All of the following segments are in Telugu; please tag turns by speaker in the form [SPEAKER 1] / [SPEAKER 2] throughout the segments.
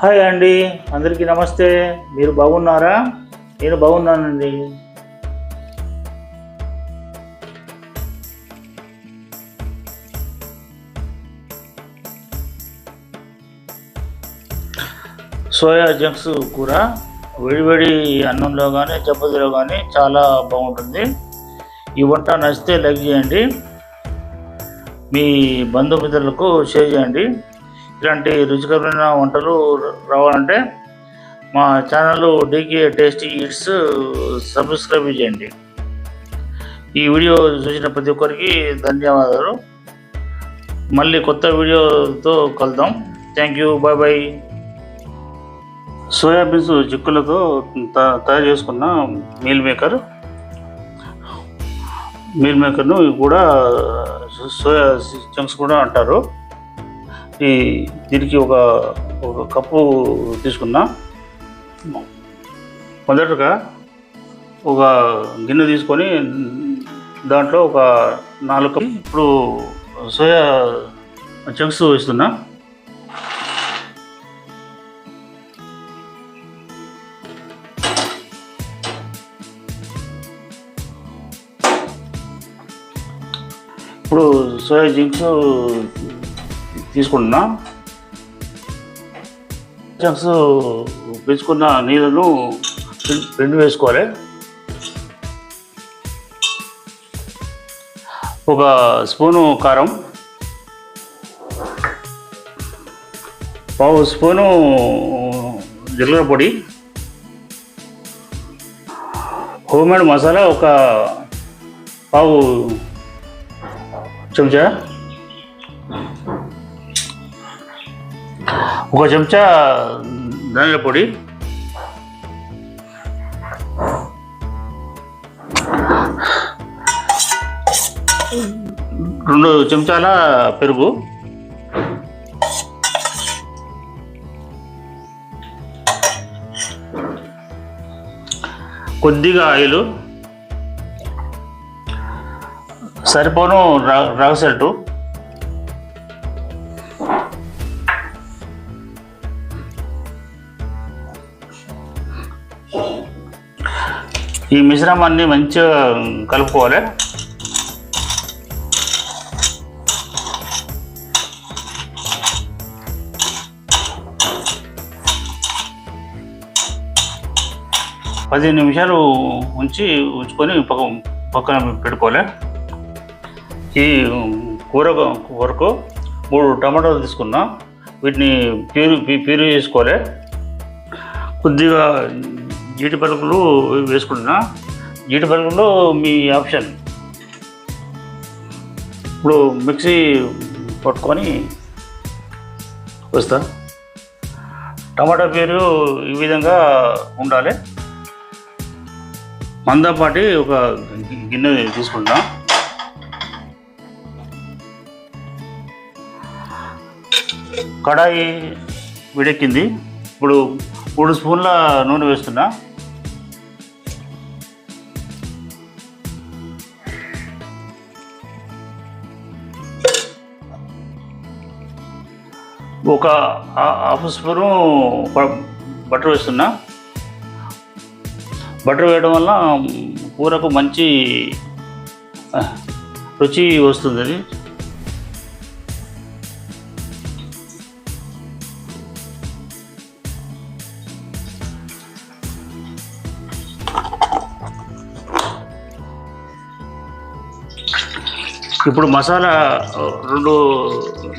[SPEAKER 1] హాయ్ అండి అందరికీ నమస్తే. మీరు బాగున్నారా? నేను బాగున్నానండి. సోయా జంక్స్ కూర వేడివేడి అన్నంలో కానీ చపాతీలో కానీ చాలా బాగుంటుంది. ఈ వంట నచ్చితే లైక్ చేయండి. మీ బంధుమిత్రులకు షేర్ చేయండి. ఇలాంటి రుచికరమైన వంటలు రావాలంటే మా channel DK tasty eats subscribe చేయండి. ఈ వీడియో చూసిన ప్రతి ఒక్కరికి ధన్యవాదాలు. మళ్ళీ కొత్త వీడియోతో కలుద్దాం. Thank you bye bye. Soyabeans చిక్కులతో త- తయారు చేసుకున్న మీల్ మేకర్. మీల్ మేకర్ను కూడా సోయా చంక్స్ కూడా అంటారు. ఈ దీనికి ఒక ఒక కప్పు తీసుకున్నా. మొదటగా ఒక గిన్నె తీసుకొని దాంట్లో ఒక నాలుగు కప్పు ఇప్పుడు సోయా చంక్స్ వేస్తున్నా. ఇప్పుడు సోయా జింక్స్ తీసుకుంటున్నా. జంక్స్ పెంచుకున్న నీళ్ళను రెండు వేసుకోవాలి. ఒక స్పూను కారం పావు స్పూను జీలకర్ర పొడి హోమ్మేడ్ మసాలా ఒక పావు చెంచా ఒక చెంచా ధనియాల పొడి. రెండు చెంచాల పెరుగు. కొద్దిగా ఆయిల్. సరిపోను రా రాగసెట్టు ఈ మిశ్రమాన్ని మంచిగా కలుపుకోవాలి. పది నిమిషాలు ఉంచి ఉంచుకొని పక్క పక్కన పెట్టుకోవాలి. ఈ కూర వరకు మూడు టమాటాలు తీసుకున్నా. వీటిని ప్యూరి ప్యూరి చేసుకోవాలి. కొద్దిగా జీడి పలుకులు వేసుకుంటున్నా. జీడి పలుకులు మీ ఆప్షన్. ఇప్పుడు మిక్సీ పట్టుకొని వస్తా. టమాటా పేరు ఈ విధంగా ఉండాలి. మందపాటి ఒక గిన్నె తీసుకుంటాం కడాయి విడెక్కింది. ఇప్పుడు మూడు స్పూన్ల నూనె వేస్తున్నా. ఒక హా- హాఫ్ స్పూను బ- బటర్ వేస్తున్నా. బటర్ వేయడం వల్ల కూరకు మంచి రుచి వస్తుంది ఇప్పుడు మసాలా రెండు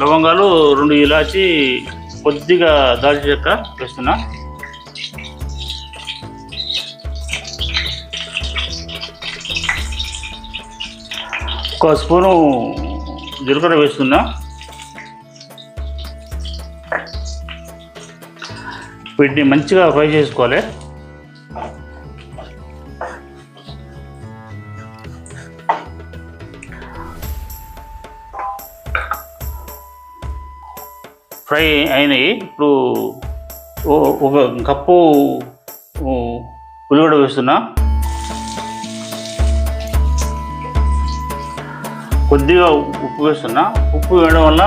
[SPEAKER 1] లవంగాలు రెండు ఇలాచి కొద్దిగా దాల్చిన చెక్క వేస్తున్నా. ఒక స్పూను జీలకర్ర వేస్తున్నా. వీటిని మంచిగా ఫ్రై చేసుకోవాలి. ఫ్రై అయినాయి. ఇప్పుడు ఓ- ఒక కప్పు ఉల్లిగడ్డ వేస్తున్నా. కొద్దిగా ఉప్పు వేస్తున్నా. ఉప్పు వేయడం వల్ల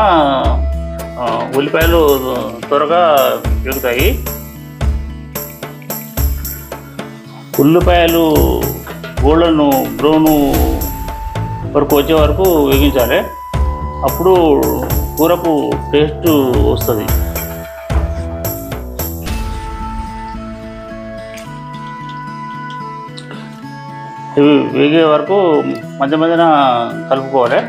[SPEAKER 1] ఉల్లిపాయలు త్వరగా పెరుగుతాయి. ఉల్లిపాయలు గోల్డెన్ బ్రౌన్ వరకు వచ్చే వరకు వేగించాలి. అప్పుడు కూరకు టేస్ట్ వస్తుంది. ఇవి వేగే వరకు మధ్య మధ్యన కలుపుకోవాలి.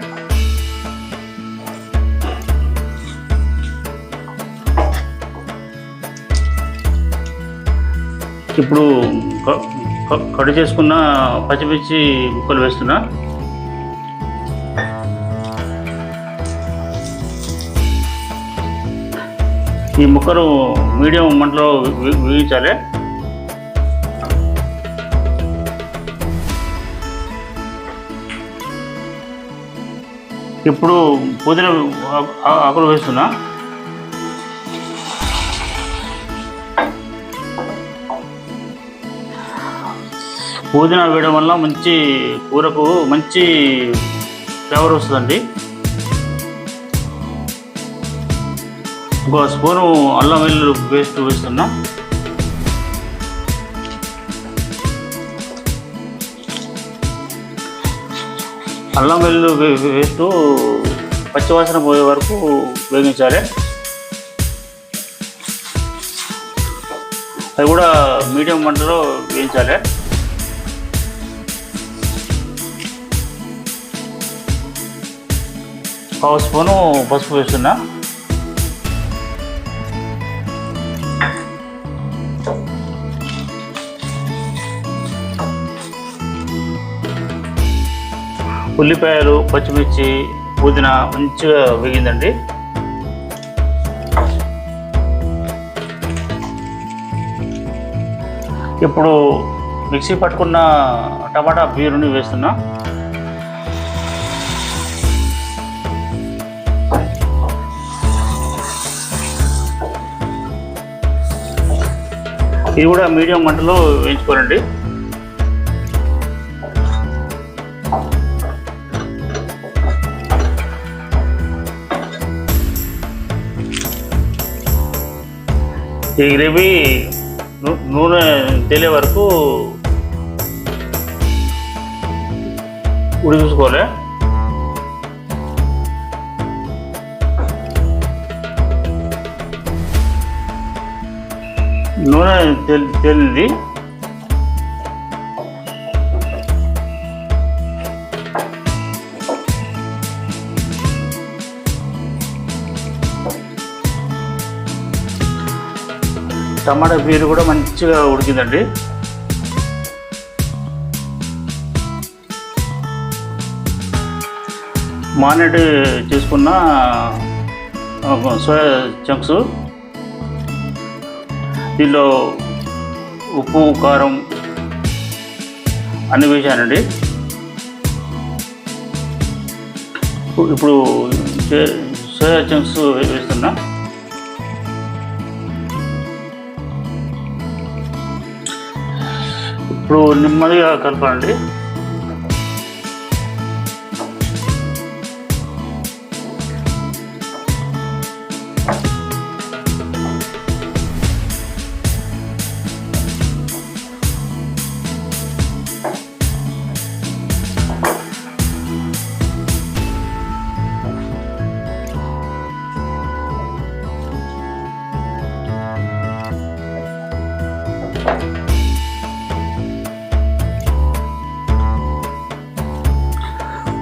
[SPEAKER 1] ఇప్పుడు క- కట్ చేసుకున్న పచ్చిమిర్చి ముక్కలు వేస్తున్నా. ఈ ముక్కను మీడియం మంటలో వేయించాలి. ఇప్పుడు పుదీనా ఆకులు వేస్తున్నా. పుదీనా వేయడం వల్ల మంచి కూరకు మంచి ఫ్లేవర్ వస్తుందండి. ఒక స్పూను అల్లం వెల్లుల్లి పేస్ట్ వేస్తున్నా. అల్లం వెల్లుల్లి వే- పేస్ట్ పచ్చివాసన పోయే వరకు వేగించాలి. అది కూడా మీడియం మంటలో వేయించాలి. పావు స్పూను పసుపు వేస్తున్నా. ఉల్లిపాయలు పచ్చిమిర్చి పుదీనా మంచిగా వేగిందండి. ఇప్పుడు మిక్సీ పట్టుకున్న టమాటా బీరుని వేస్తున్నా. ఇది కూడా మీడియం మంటలో వేయించుకోనండి ఈ గ్రేవీ నూ- నూనె తేలే వరకు ఉడికించుకోవాలి. నూనె తేలి తేలింది. టమాటా పీరు కూడా మంచిగా ఉడికిందండి. మానేటి చేసుకున్న సోయా చంక్స్. దీనిలో ఉప్పు కారం అన్ని వేసానండి. ఇప్పుడు- సోయా చంక్స్ వేస్తున్నా. ఇప్పుడు నెమ్మదిగా కలపండి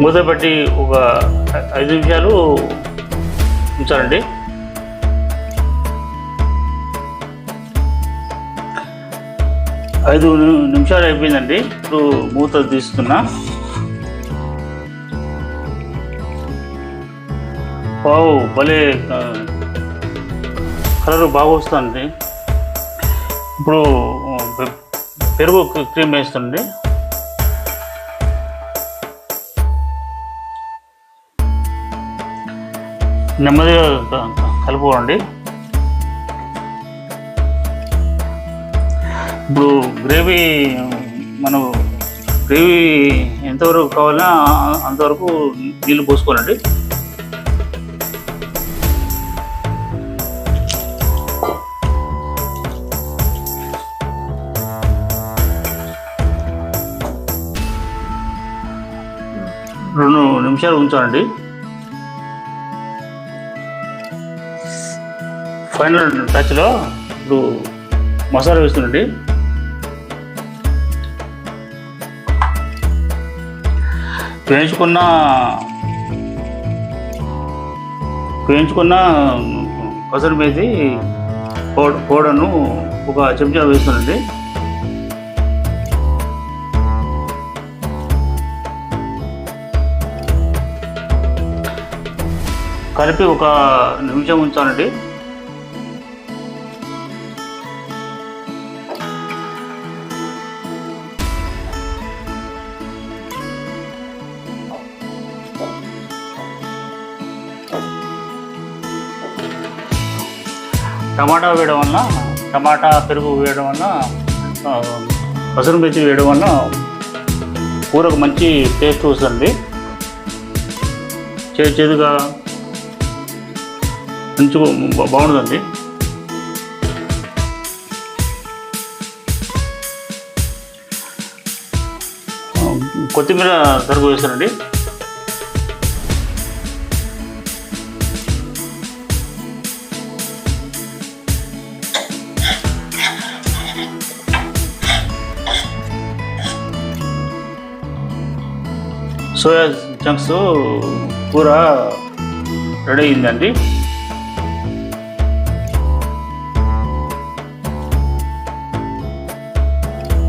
[SPEAKER 1] మూత పెట్టి ఒక ఐదు నిమిషాలు ఉంచాలండి. ఐదు నిమిషాలు అయిపోయిందండి. ఇప్పుడు మూత తీస్తున్నా వావ్ భలే కలర్ బాగా వస్తుంది ఇప్పుడు పెరుగు క్రీమ్ వేస్తుంది నెమ్మదిగా కలుపుకోండి. ఇప్పుడు గ్రేవీ మనం గ్రేవీ ఎంతవరకు కావాలన్నా అంతవరకు నీళ్ళు పోసుకోవాలండి. రెండు నిమిషాలు ఉంచాలండి ఫైనల్ టచ్లో ఇప్పుడు మసాలా వేస్తుందండి వేయించుకున్న వేయించుకున్న కసరు మేతి పౌడ- పౌడర్ను ఒక చెంచా వేస్తుందండి కలిపి ఒక నిమిషం ఉంచాలండి. టమాటా వేయడం వల్ల టమాటా పెరుగు వేయడం వల్ల ఆ, పసరు మిర్చి వేయడం వల్ల కూరకు మంచి టేస్ట్ వస్తుంది. చేదు చేదుగా మంచి బాగుంటుందండి కొత్తిమీర సరుకు వేస్తానండి సోయా చంక్స్ కూర రెడీ అయిందండి.